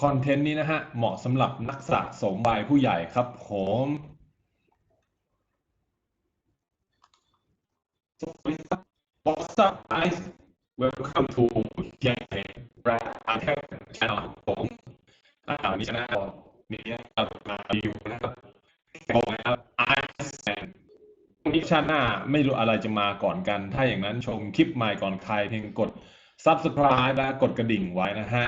คอนเทนต์นี้นะฮะ เหมาะสำหรับนักสะสมวัยผู้ใหญ่ครับผมสวัสดีครับ What's up guys Welcome to เยังไงแบรนด์อาร์แชาแนลผมอ่าวนี้ชนะนี้เราจะมารีวิวนะครับบอกนะครับไอซ์แอนวันนี้ชาติหน้าไม่รู้อะไรจะมาก่อนกัน ถ้าอย่างนั้นชมคลิปใหม่ก่อนใครเพียงกด Subscribe และกดกระดิ่งไว้นะฮะ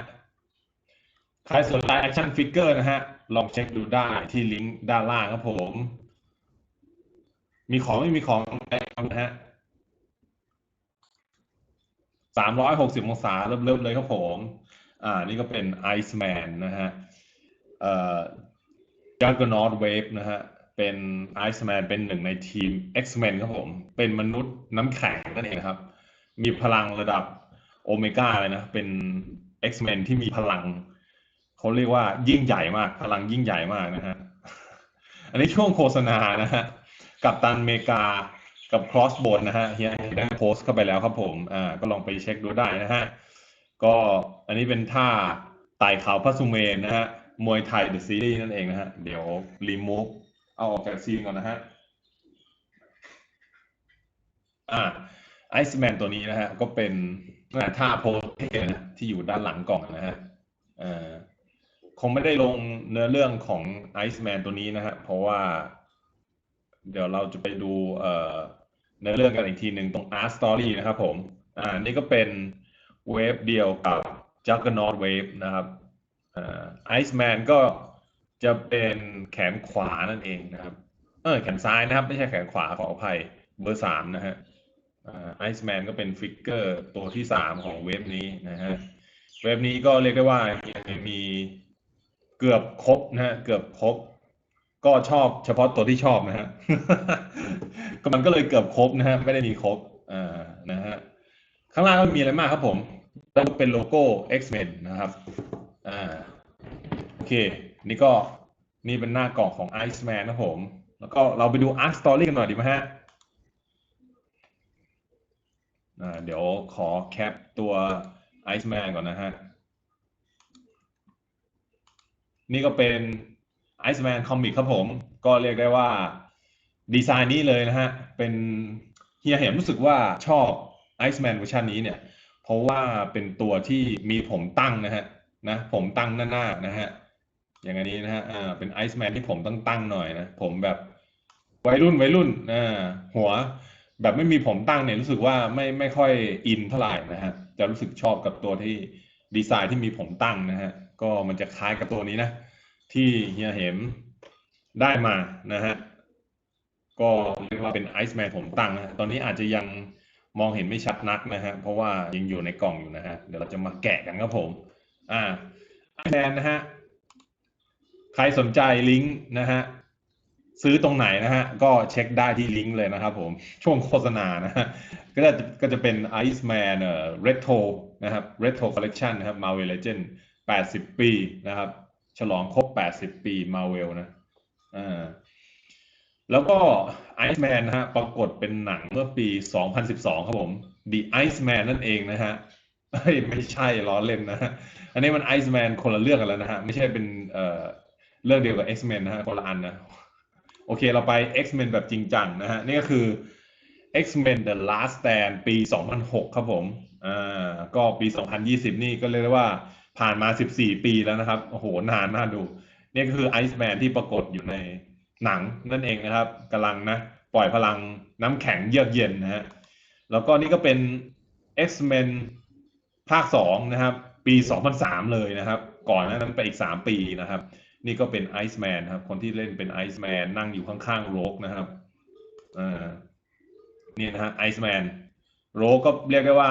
ใครสนใจแอคชั่นฟิกเกอร์นะฮะ ลองเช็คดูได้ที่ลิงก์ด้านล่างครับผม มีของไม่มีของนะฮะสามร้อยหกสิบองศาเริ่มเลยครับผม อ่า นี่ก็เป็นไอซ์แมนนะฮะ เอ่อจัก n นอตเวฟนะฮะ เป็นไอซ์แมนเป็นหนึ่งในทีม X-Men ครับผม เป็นมนุษย์น้ำแข็งนั่นเองครับ มีพลังระดับโอเมก้าเลยนะ เป็น X-Men ที่มีพลัง เขาเรียกว่ายิ่งใหญ่มาก พลังยิ่งใหญ่มากนะฮะ อันนี้ช่วงโฆษณานะฮะ กับตันเมกากับ cross b o n นะฮะเฮียได้โพสต์เข้าไปแล้วครับผม อ่า ก็ลองไปเช็คดูได้นะฮะ ก็อันนี้เป็นท่าไต่เขาพระสุเมนนะฮะ มวยไทยเดอะซีรีส์นั่นเองนะฮะ เดี๋ยวรีมูฟเอาออกจากซีนก่อนนะฮะ อ่าไอซ์แมนตัวนี้นะฮะ ก็เป็นท่าโพสเทนะที่อยู่ด้านหลังกล่องนะฮะ อ่า คงไม่ได้ลงเนื้อเรื่องของไอซ์แมนตัวนี้นะฮะ เพราะว่า เดี๋ยวเราจะไปดูเอ่อเนื้อเรื่องกันอีกทีหนึ่งตรง Art Story นะครับผม อ่า นี่ก็เป็นเวฟเดียวกับ Juggernaut Wave นะครับอ่าไอซ์แมนก็จะเป็นแขนขวานั่นเองนะครับ เออแขนซ้ายนะครับ ไม่ใช่แขนขวาขออภัยเบอร์สามนะฮะไอซ์แมนก็เป็นฟิกเกอร์ตัวที่สามของเว็บนี้นะฮะ เว็บนี้ก็เรียกได้ว่ามี เกือบครบนะฮะเกือบครบ ก็ชอบเฉพาะตัวที่ชอบนะฮะก็มันก็เลยเกือบครบนะฮะไม่ได้มีครบอ่านะฮะข้างล่างก็มีอะไรมากครับผมแล้วเป็นโลโก้ X-Men นะครับอ่าโอเค นี่ก็นี่เป็นหน้ากล่องของ Iceman นะผม แล้วก็เราไปดู Art Story กันหน่อยดีไหมฮะอ่าเดี๋ยวขอแคปตัว Iceman ก่อนนะฮะ นี่ก็เป็น Iceman Comic ครับผม ก็เรียกได้ว่าดีไซน์นี้เลยนะฮะ เป็นเฮียเห็นรู้สึกว่าชอบ Iceman เวอร์ชันนี้เนี่ย เพราะว่าเป็นตัวที่มีผมตั้งนะฮะนะผมตั้งหน้าๆน,นะฮะ อย่างอันนี้นะฮะอ่าเป็นไอซ์แมนที่ผมต้องตั้งหน่อยนะ ผมแบบวัยรุ่นวัยรุ่นอ่าหัวแบบไม่มีผมตั้งเนี่ยรู้สึกว่าไม่ไม่ค่อยอินเท่าไหร่นะฮะ จะรู้สึกชอบกับตัวที่ดีไซน์ที่มีผมตั้งนะฮะ ก็มันจะคล้ายกับตัวนี้นะ ที่เฮียเห็มได้มานะฮะก็เรียกว่าเป็นไอซ์แมนผมตั้งนะฮะตอนนี้อาจจะยังมองเห็นไม่ชัดนักนะฮะเพราะว่ายังอยู่ในกล่องอยู่นะฮะเดี๋ยวเราจะมาแกะกันครับผม อ่าไอซ์แมนนะฮะใครสนใจลิงก์นะฮะซื้อตรงไหนนะฮะ ก็เช็คได้ที่ลิงก์เลยนะครับผม ช่วงโฆษณานะฮะ ก็จะก็จะเป็น Iceman เอ่อ Retro นะครับ Retro Collection นะครับ Marvel Legend 80 ปีนะครับ ฉลองครบ 80 ปี Marvel นะอ่าแล้วก็ Iceman นะฮะปรากฏเป็นหนังเมื่อปี 2012 ครับผม The Iceman นั่นเองนะฮะไม่ใช่ล้อเล่นนะฮะอันนี้มัน Iceman คนละเรื่องกันแล้วนะฮะ ไม่ใช่เป็นเอ่อเรื่องเดียวกับ X-Men นะฮะคนละอันนะ โอเคเราไป X-Men แบบจริงจังนะฮะ นี่ก็คือ X-Men The Last Stand ปี 2006 ครับผมอ่าก็ปี 2020 นี่ก็เรียกได้ว่า ผ่านมา 14 ปีแล้วนะครับ โอ้โห นานน่าดู นี่ก็คือ Iceman ที่ปรากฏอยู่ในหนังนั่นเองนะครับกำลังนะ ปล่อยพลังน้ำแข็งเยือกเย็นนะฮะ แล้วก็นี่ก็เป็น X-Men ภาค 2 นะครับ ปี 2003 เลยนะครับ ก่อนหนานั้นไปอีก 3 ปีนะครับ นี่ก็เป็นไอซ์แมนครับ คนที่เล่นเป็นไอซ์แมนนั่งอยู่ข้างๆโรกนะครับอ่านี่นะฮะไอซ์แมนโรกก็เรียกได้ว่า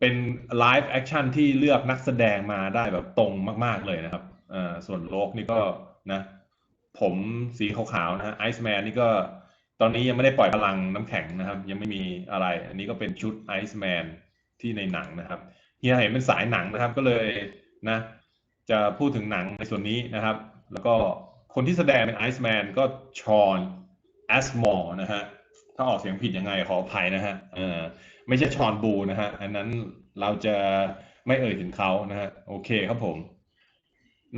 เป็นไลฟ์แอคชั่นที่เลือกนักแสดงมาได้แบบตรงมาก ๆ เลยนะครับอ่าส่วนโรกนี่ก็นะ ผมสีขาวๆนะฮะไอซ์แมนนี่ก็ตอนนี้ยังไม่ได้ปล่อยพลังน้ำแข็งนะครับ ยังไม่มีอะไร อันนี้ก็เป็นชุดไอซ์แมนที่ในหนังนะครับเฮียเห็นเป็นสายหนังนะครับ ก็เลยนะ จะพูดถึงหนังในส่วนนี้นะครับ แล้วก็คนที่แสดงเป็นไอซ์แมนก็ชอนแอสมอร์นะฮะถ้าออกเสียงผิดยังไงขออภัยนะฮะเออ ไม่ใช่ชอนบูนะฮะ อันนั้นเราจะไม่เอ่ยถึงเขานะฮะ โอเคครับผม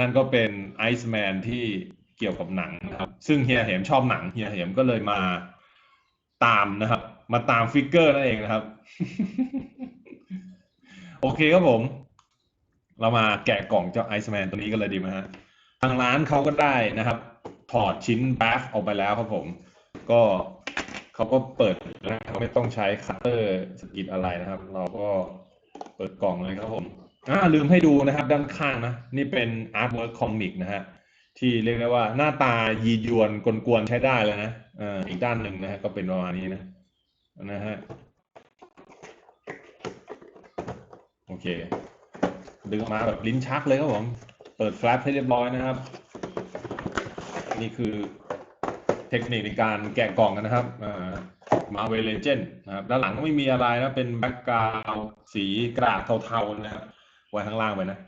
นั่นก็เป็นไอซ์แมนที่เกี่ยวกับหนังนะครับ ซึ่งเฮียเหมชอบหนัง เฮียเหมก็เลยมาตามนะครับ มาตามฟิกเกอร์นั่นเองนะครับ โอเคครับผม เรามาแกะกล่องเจ้าไอซ์แมนตัวนี้กันเลยดีไหมฮะ ทางร้านเขาก็ได้นะครับ ถอดชิ้นแบฟออกไปแล้วครับผม ก็ เขาก็เปิดนะเขาไม่ต้องใช้คัตเตอร์สกิดอะไรนะครับ เราก็เปิดกล่องเลยครับผมอ่าลืมให้ดูนะครับด้านข้างนะ นี่เป็นอาร์ตเวิร์คคอมิกนะฮะที่เรียกได้ว่าหน้าตายียวนกวนใช้ได้เลยนะอ่าอีกด้านหนึ่งนะฮะก็เป็นประมาณนี้นะนะฮะโอเค ดึงมาแบบลิ้นชักเลยครับผม เปิดแฟลปให้เรียบร้อยนะครับ นี่คือ เทคนิคในการแกะกล่องกันนะครับมาเวเลเจนนะครับด้านหลังก็ไม่มีอะไรนะเป็นแบ็กกราวสีกระดาษเทาๆนะครับไว้ข้างล่างไปนะ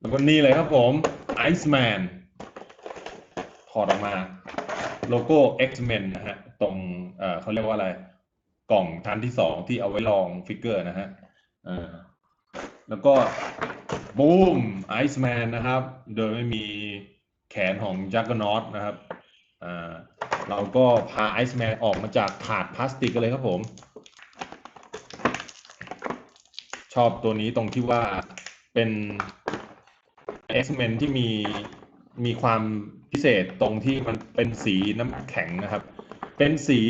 แล้วก็นี่เลยครับผมไอซ์แมนถอดออกมาโลโก้ X-Men นะฮะตรงเเขาเรียกว่าอะไร กล่องชั้นที่สองที่เอาไว้ลองฟิกเกอร์นะฮะแล้วก็บูมไอซ์แมนนะครับ โดยไม่มีแขนของจักรนอตนะครับ เราก็พาไอซ์แมนออกมาจากถาดพลาสติกกันเลยครับผม ชอบตัวนี้ตรงที่ว่าเป็น X-Men ที่มีมีความพิเศษตรงที่มันเป็นสีน้ำแข็งนะครับ เป็นสี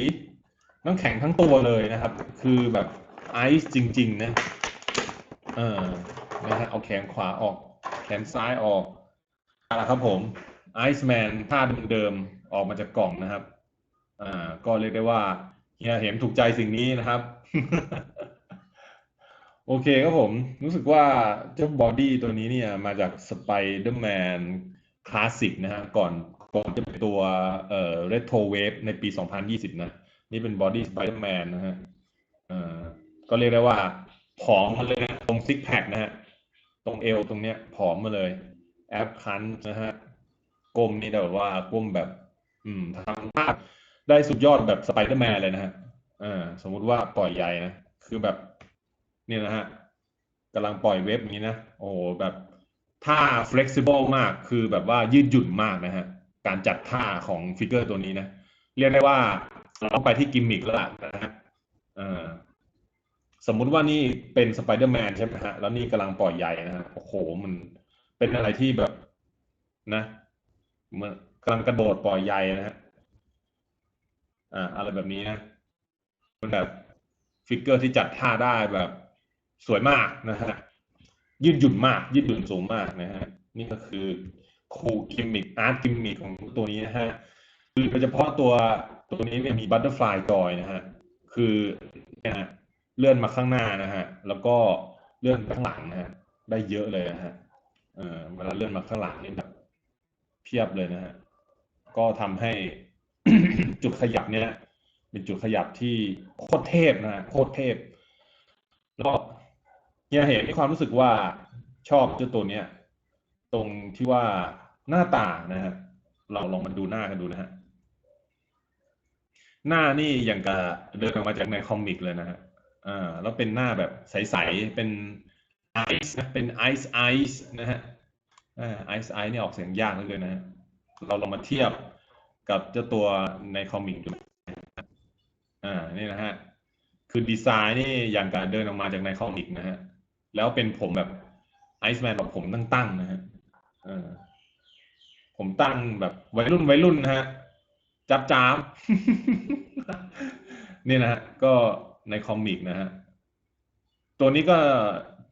น้ำแข็งทั้งตัวเลยนะครับ คือแบบไอซ์จริง ๆ นะ เออนะฮะเอาแขนขวาออก แขนซ้ายออกอะครับผมไอซ์แมนท่าเดิมๆ ออกมาจากกล่องนะครับ อ่า ก็เรียกได้ว่าเฮียเห็นถูกใจสิ่งนี้นะครับ โอเคครับผม รู้สึกว่าเจ้าบอดี้ตัวนี้เนี่ย มาจากสไปเดอร์แมนคลาสสิกนะฮะก่อนก่อนจะเป็นตัวเอ่อเรโทรเวฟในปี 2020 นะ นี่เป็นบอดี้สไปเดอร์แมนนะฮะอ่อก็เรียกได้ว่าผอมมาเลยนะตรงซิกแพคนะฮะตรงเอวตรงเนี้ยผอมมาเลย แอปคันนะฮะก้มนี่แบบว่าก้มแบบ อืมทำภาพได้สุดยอดแบบสไปเดอร์แมนเลยนะฮะอ่าสมมุติว่าปล่อยใยนะ คือแบบ เนี่ยนะฮะกำลังปล่อยเว็บนี้นะ โอ้โหแบบท่า flexible มาก คือแบบว่ายืดหยุ่นมากนะฮะ การจัดท่าของฟิกเกอร์ตัวนี้นะ เรียกได้ว่าเราไปที่กิมมิกแล้วล่ะนะฮะอ่อสมมุติว่านี่เป็นสไปเดอร์แมนใช่ไหมฮะ แล้วนี่กำลังปล่อยใยนะฮะ โอ้โห มันเป็นอะไรที่แบบนะ เมัน กำลังกระโดดปล่อยใยนะฮะอ่าอะไรแบบนี้นะมันแบบฟิกเกอร์ที่จัดท่าได้แบบ สวยมากนะฮะยืดหยุ่นมาก ยืดหยุ่นสูงมากนะฮะนี่ก็คือคูกิมมิกอาร์ตกิมมิกของตัวนี้นะฮะคือโดยเฉพาะตัวตัวนี้เนี่ยมีบัตเตอร์ฟลายจอยนะฮะคือเนี่ยนะเลื่อนมาข้างหน้านะฮะแล้วก็เลื่อนข้างหลังนะฮะได้เยอะเลยนะฮะเออเวลาเลื่อนมาข้างหลังนี่แบบเพียบเลยนะฮะ ก็ทำให้จุดขยับเนี่ยเป็นจุดขยับที่โคตรเทพนะโคตรเทพ แล้วเฮียเห็นมีความรู้สึกว่าชอบเจ้าตัวเนี้ยตรงที่ว่าหน้าตานะฮะเราลองมาดูหน้ากันดูนะฮะหน้านี่อย่างกับเดินออกมาจากในคอมิกเลยนะฮะอ่าแล้วเป็นหน้าแบบใสๆเป็นไอซ์นะเป็นไอซ์ไอซ์นะฮะอ่าไอซ์ไอซ์นี่ออกเสียงยากเหลยเลยนะฮะ เราลองมาเทียบกับเจ้าตัวในคอมิกดูอ่านี่นะฮะคือดีไซน์นี่อย่างการเดินออกมาจากในคอมิกนะฮะแล้วเป็นผมแบบไอซ์แมนแบบผมตั้งๆนะฮะผมตั้งแบบวัยรุ่นวัยรุ่นนะฮะจับจ้าบนี่นะฮะก็ในคอมิกนะฮะตัวนี้ก็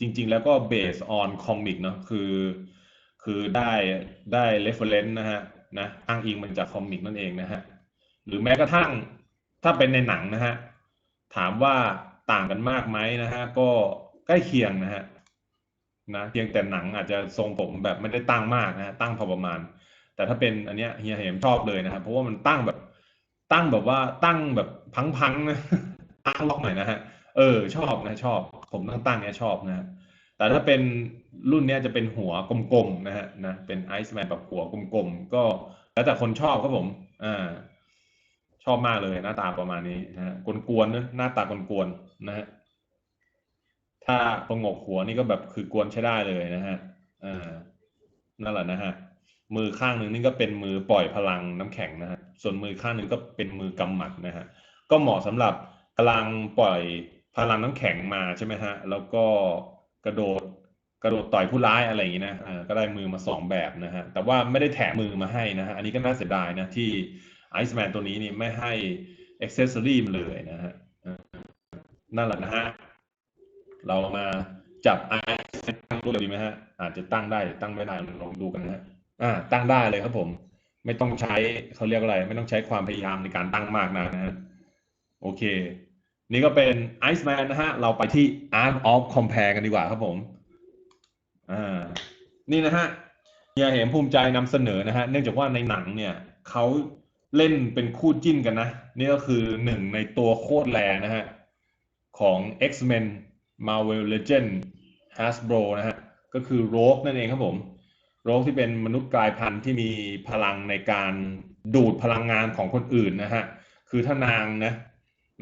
จริง ๆ แล้วก็เบสออนคอมิกเนาะคือ คือได้ได้เรฟเฟรนซ์นะฮะ นะอ้างอิงมันจากคอมิกนั่นเองนะฮะหรือแม้กระทั่งถ้าเป็นในหนังนะฮะถามว่าต่างกันมากไหมนะฮะก็ใกล้เคียงนะฮะนะเพียงแต่หนังอาจจะทรงผมแบบไม่ได้ตั้งมากนะฮะตั้งพอประมาณ แต่ถ้าเป็นอันเนี้ยเฮียเห็มชอบเลยนะครับเพราะว่ามันตั้งแบบตั้งแบบว่าตั้งแบบพังๆนะตั้งล็อกหน่อยนะฮะเออชอบนะชอบ ผมตั้งตั้งเนี้ยชอบนะฮะ แต่ถ้าเป็นรุ่นนี้จะเป็นหัวกลมๆนะฮะนะเป็นไอซ์แมนแบบหัวกลมๆก็แล้วแต่คนชอบครับผม อ่า ชอบมากเลยหน้าตาประมาณนี้นะฮะกวนๆนะหน้าตากวนๆนะฮะถ้าประงกหัวนี่ก็แบบคือกวนใช้ได้เลยนะฮะอ่านั่นแหละนะฮะมือข้างหนึ่งนี่ก็เป็นมือปล่อยพลังน้ำแข็งนะฮะส่วนมือข้างหนึ่งก็เป็นมือกำหมัดนะฮะก็เหมาะสำหรับพลังปล่อยพลังน้ำแข็งมาใช่ไหมฮะแล้วก็ กระโดดกระโดดต่อยผู้ร้ายอะไรอย่างนี้นะก็ได้มือมาสองแบบนะฮะ แต่ว่าไม่ได้แถมมือมาให้นะฮะ อันนี้ก็น่าเสียดายนะที่ไอซ์แมนตัวนี้นี่ไม่ให้อ็อกเซสซอรี่มาเลยนะฮะอ่านั่นแหละนะฮะ เรามาจับไอซ์ตั้งรูปดีไหมฮะ อาจจะตั้งได้ตั้งไม่ได้ลองดูกันนะฮะ อ่า ตั้งได้เลยครับผม ไม่ต้องใช้เขาเรียกอะไร ไม่ต้องใช้ความพยายามในการตั้งมากนะฮะ โอเค นี่ก็เป็น Iceman นนะฮะ เราไปที่ Art of Compare กันดีกว่าครับผม อ่า นี่นะฮะเฮียเห็นภูมิใจนำเสนอนะฮะ เนื่องจากว่าในหนังเนี่ยเขาเล่นเป็นคู่จิ้นกันนะ นี่ก็คือหนึ่งในตัวโคตรแรงนะฮะ ของ X-Men Marvel Legend Hasbro นะฮะ ก็คือ Rogue นั่นเองครับผม โรคที่เป็นมนุษย์กลายพันธุ์ที่มีพลังในการดูดพลังงานของคนอื่นนะฮะ คือถ้านางนะ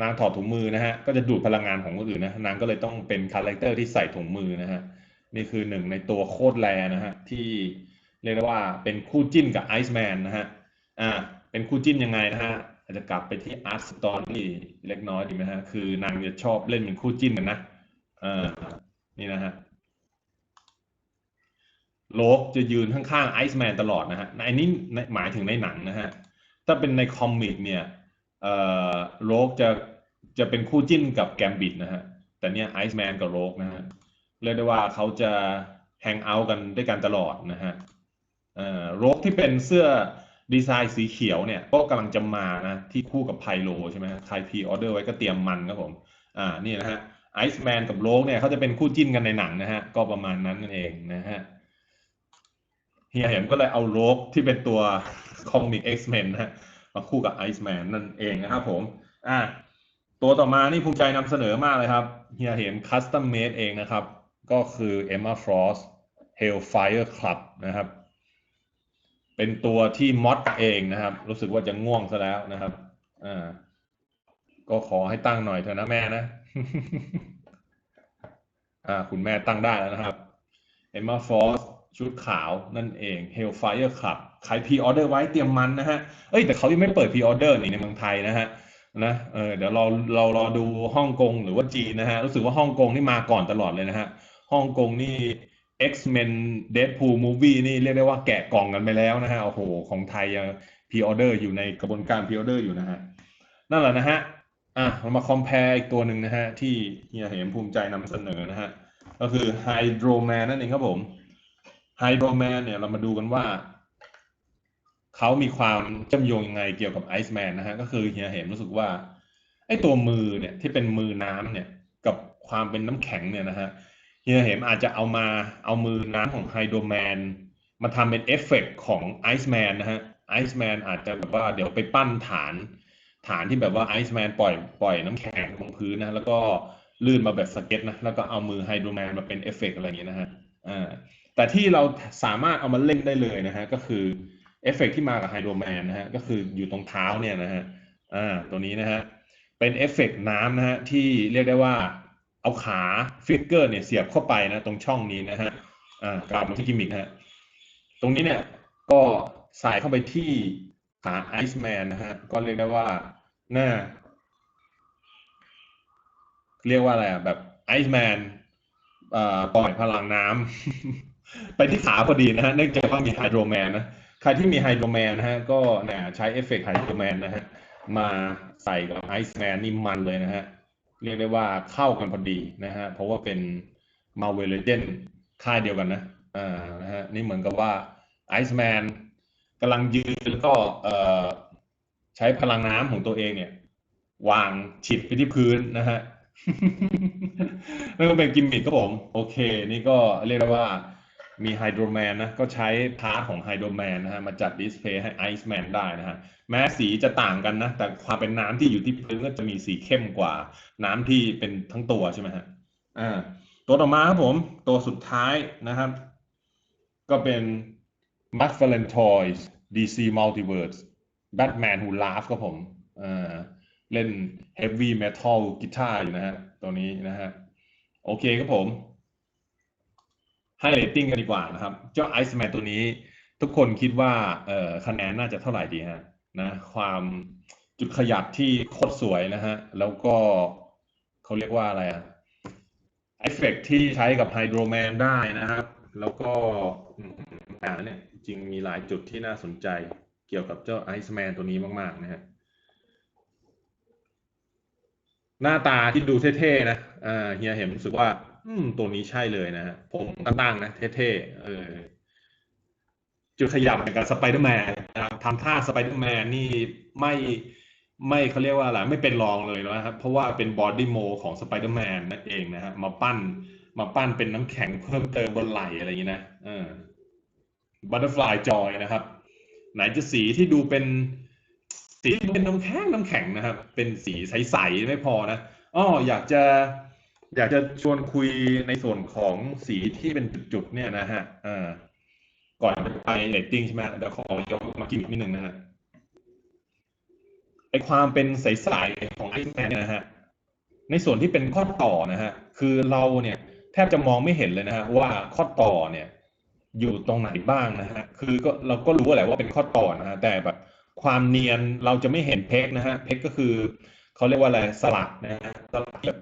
นางถอดถุงมือนะฮะก็จะดูดพลังงานของคนอื่นนะนางก็เลยต้องเป็นคาแรคเตอร์ที่ใส่ถุงมือนะฮะนี่คือหนึ่งในตัวโคตรแรนะฮะที่เรียกได้ว่าเป็นคู่จิ้นกับไอซ์แมนนะฮะอ่าเป็นคู่จิ้นยังไงนะฮะอาจจะกลับไปที่อาร์ตสตอรี่เล็กน้อยดีไหมฮะคือนางจะชอบเล่นเป็นคู่จิ้นกันนะอ่านี่นะฮะโลกจะยืนข้างๆไอซ์แมนตลอดนะฮะอันนี้หมายถึงในหนังนะฮะถ้าเป็นในคอมิกเนี่ย โลกจะจะเป็นคู่จิ้นกับแกมบิดนะฮะ แต่เนี่ยไอซ์แมนกับโลกนะฮะ เรียกได้ว่าเขาจะแฮงเอาท์กันด้วยกันตลอดนะฮะเอ่อโลกที่เป็นเสื้อดีไซน์สีเขียวเนี่ย ก็กำลังจะมานะ ที่คู่กับไพโลใช่ไหมใครพีออเดอร์ไว้ก็เตรียมมันครับผม อ่านี่นะฮะไอซ์แมนกับโลกเนี่ยเขาจะเป็นคู่จิ้นกันในหนังนะฮะ ก็ประมาณนั้นนั่นเองนะฮะเฮียเห็มก็เลยเอาโรกที่เป็นตัวคอมิก X-Men นะฮะ มาคู่กับไอซ์แมนนั่นเองนะครับผมอ่าตัวต่อมานี่ภูมิใจนำเสนอมากเลยครับเฮียเห็มคัสต o มเมดเองนะครับ ก็คือ Emma Frost Hellfire Club นะครับ เป็นตัวที่มอดเองนะครับ รู้สึกว่าจะง่วงซะแล้วนะครับอ่าก็ขอให้ตั้งหน่อยเถอะนะแม่นะอ่าคุณแม่ตั้งได้แล้วนะครับ Emma Frost ชุดขาวนั่นเอง Hellfire Club ใครพรีออเดอร์ไว้เตรียมมันนะฮะ เอ้ยแต่เขายังไม่เปิดพรีออเดอร์นี่ในเมืองไทยนะฮะนะเออเดี๋ยวเราเรารอดูฮ่องกงหรือว่าจีนนะฮะ รู้สึกว่าฮ่องกงนี่มาก่อนตลอดเลยนะฮะฮ่องกงนี่ X-Men Deadpool Movie นี่เรียกได้ว่าแกะกล่องกันไปแล้วนะฮะ โอ้โห ของไทยยังพรีออเดอร์อยู่ในกระบวนการพรีออเดอร์อยู่นะฮะ นั่นแหละนะฮะ อะเรามาคอมเพลอีกตัวหนึ่งนะฮะ ที่เฮียเห็นภูมิใจนำเสนอนะฮะ ก็คือ Hydro Man นั่นเองครับผม ไฮโดรแมนเนี่ยเรามาดูกันว่า เขามีความเชื่อมโยงยังไงเกี่ยวกับไอซ์แมนนะฮะก็คือเฮียเห็นรู้สึกว่าไอ้ตัวมือเนี่ยที่เป็นมือน้ำเนี่ยกับความเป็นน้ำแข็งเนี่ยนะฮะเฮียเห็นอาจจะเอามาเอามือน้ำของไฮโดรแมนมาทำเป็นเอฟเฟกต์ของไอซ์แมนนะฮะไอซ์แมนอาจจะแบบว่าเดี๋ยวไปปั้นฐานฐานที่แบบว่าไอซ์แมนปล่อยปล่อยน้ำแข็งลงพื้นนะแล้วก็ลื่นมาแบบสเก็ตนะแล้วก็เอามือไฮโดรแมนมาเป็นเอฟเฟกต์อะไรอย่างเงี้ยนะฮะอ่า แต่ที่เราสามารถเอามาเล่นได้เลยนะฮะก็คือเอฟเฟกที่มากับไฮโดรแมนนะฮะก็คืออยู่ตรงเท้าเนี่ยนะฮะอ่าตัวนี้นะฮะเป็นเอฟเฟกน้ำนะฮะที่เรียกได้ว่าเอาขาฟิกเกอร์เนี่ยเสียบเข้าไปนะตรงช่องนี้นะฮะอ่ากลับมาที่กิมมิคฮะตรงนี้เนี่ยก็ใส่เข้าไปที่ขาไอซ์แมนนะฮะก็เรียกได้ว่าหน้าเรียกว่าอะไรอะแบบไอซ์แมนปล่อยพลังน้ำ ไปที่ขาพอดีนะฮะเนื่องจากว่ามีไฮโดรแมนนะใครที่มีไฮโดรแมนนะฮะก็เนี่ยใช้เอฟเฟกต์ไฮโดรแมนนะฮะมาใส่กับไอซ์แมนนี่มันเลยนะฮะ เรียกได้ว่าเข้ากันพอดีนะฮะ เพราะว่าเป็นมาเวลเจนค่ายเดียวกันนะอ่านะฮะนี่เหมือนกับว่าไอซ์แมนกำลังยืนแล้วก็เอ่อใช้พลังน้ำของตัวเองเนี่ย วางฉิดไปที่พื้นนะฮะนั่นก็เป็นกิมมิคครับผม โอเค นี่ก็เรียกได้ว่า มีไฮโดรแมนนะก็ใช้พาร์ทของไฮโดรแมนนะฮะมาจัดดิสเพย์ให้ไอซ์แมนได้นะฮะแม้สีจะต่างกันนะ แต่ความเป็นน้ำที่อยู่ที่พื้นก็จะมีสีเข้มกว่า น้ำที่เป็นทั้งตัวใช่ไหมฮะอ่าตัวต่อมาครับผม ตัวสุดท้ายนะครับ ก็เป็น m a c f a r l a n e Toys DC Multiverse Batman Who Laughs ครับผมอ่าเล่น heavy metal กีตาร์อยู่นะฮะตัวนี้นะฮะ โอเคครับผม ให้เรตติ้งกันดีกว่านะครับ เจ้าไอซ์แมนตัวนี้ ทุกคนคิดว่าเอ่อคะแนนน่าจะเท่าไหร่ดีฮะนะความจุดขยับที่โคตรสวยนะฮะ แล้วก็เขาเรียกว่าอะไรอะเอฟเฟกที่ใช้กับไฮโดรแมนได้นะครับ แล้วก็อ่าเนี่ยจริงมีหลายจุดที่น่าสนใจเกี่ยวกับเจ้าไอซ์แมนตัวนี้มาก ๆ นะฮะ หน้าตาที่ดูเท่ ๆ นะอ่าเฮียเห็นรู้สึกว่า อืม ตัวนี้ใช่เลยนะฮะผมตั้งๆนะเท่ๆเออ จุดขยับเหมือนกับสไปเดอร์แมนนะครับทำท่าสไปเดอร์แมนนี่ไม่ไม่เขาเรียกว่าอะไรไม่เป็นรองเลยนะครับ เพราะว่าเป็นบอดี้โมของสไปเดอร์แมนนั่นเองนะฮะมาปั้น มาปั้นเป็นน้ำแข็งเพิ่มเติมบนไหล่อะไรอย่างนี้นะเออบัตเตอร์ฟลายจอยนะครับ ไหนจะสีที่ดูเป็นสีที่เป็นน้ำแข็งน้ำแข็งนะครับ เป็นสีใสๆไม่พอนะอ้ออยากจะ อยากจะชวนคุยในส่วนของสีที่เป็นจุดๆเนี่ยนะฮะอ่าก่อนจะไปเรตติ้งใช่ไหมเดี๋ยวขอยกมากินนิดนึงนะฮะไอความเป็นใสๆของไอซ์แมนเนี่ยนะฮะ ในส่วนที่เป็นข้อต่อนะฮะ คือเราเนี่ย แทบจะมองไม่เห็นเลยนะฮะ ว่าข้อต่อเนี่ย อยู่ตรงไหนบ้างนะฮะ คือก็เราก็รู้แหละว่าเป็นข้อต่อนะฮะ แต่แบบความเนียนเราจะไม่เห็นเพกนะฮะ เพกก็คือเขาเรียกว่าอะไรสลักนะฮะสลักแบบ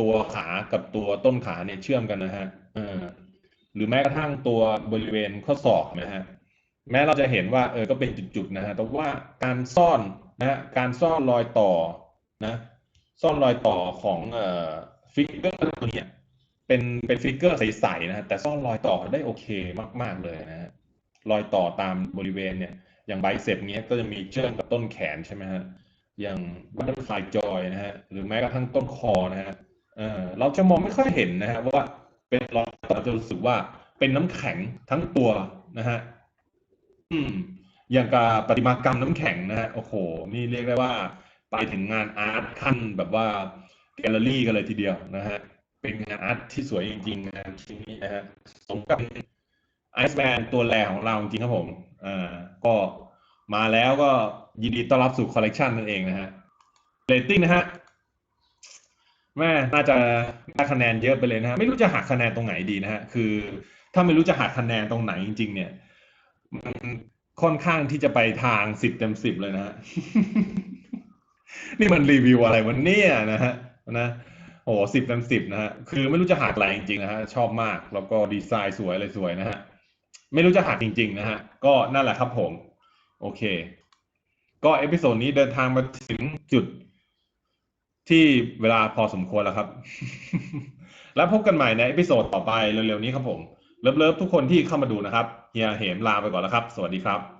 ตัวขากับตัวต้นขาเนี่ยเชื่อมกันนะฮะหรือแม้กระทั่งตัวบริเวณข้อศอกนะฮะแม้เราจะเห็นว่าเออก็เป็นจุดๆนะฮะแต่ว่าการซ่อนนะฮะการซ่อนรอยต่อนะซ่อนรอยต่อของเอ่อฟิกเกอร์ตัวเนี้ยเป็นเป็นฟิกเกอร์ใสๆนะฮะแต่ซ่อนรอยต่อได้โอเคมากๆเลยนะฮะรอยต่อตามบริเวณเนี่ยอย่างไบเซปเนี้ยก็จะมีเชื่อมกับต้นแขนใช่ไหมฮะอย่างบัตเตอร์ฟลายจอยนะฮะหรือแม้กระทั่งต้นคอนะฮะ เออเราจะมองไม่ค่อยเห็นนะฮะว่าเป็นรอยต่อจะรู้สึกว่าเป็นน้ำแข็งทั้งตัวนะฮะอืม อย่างกับประติมากรรมน้ำแข็งนะฮะโอ้โห นี่เรียกได้ว่า ไปถึงงานอาร์ตขั้นแบบว่าแกลเลอรี่กันเลยทีเดียวนะฮะเป็นงานอาร์ตที่สวยจริงๆงานชิ้นนี้นะฮะสมกับไอซ์แมนตัวแรกของเราจริงครับผมอ่าก็มาแล้วก็ยินดีต้อนรับสู่คอลเลกชันนั่นเองนะฮะเรตติ้งนะฮะ แม่น่าจะได้คะแนนเยอะไปเลยนะฮะไม่รู้จะหักคะแนนตรงไหนดีนะฮะคือ ถ้าไม่รู้จะหักคะแนนตรงไหนจริง ๆ เนี่ยมันค่อนข้างที่จะไปทางสิบเต็มสิบเลยนะฮะนี่มันรีวิวอะไรวันนี้นะฮะนะโอ้สิบเต็มสิบนะฮะคือไม่รู้จะหักอะไรจริงๆนะฮะชอบมากแล้วก็ดีไซน์สวยอะไรสวยนะฮะไม่รู้จะหักจริง ๆ นะฮะก็นั่นแหละครับผม โอเค ก็เอพิโซดนี้เดินทางมาถึงจุด ที่เวลาพอสมควรแล้วครับ แล้วพบกันใหม่ในเอพิโซดต่อไปเร็วๆนี้ครับผม เลิฟๆทุกคนที่เข้ามาดูนะครับ เฮียเหมลาไปก่อนแล้วครับ สวัสดีครับ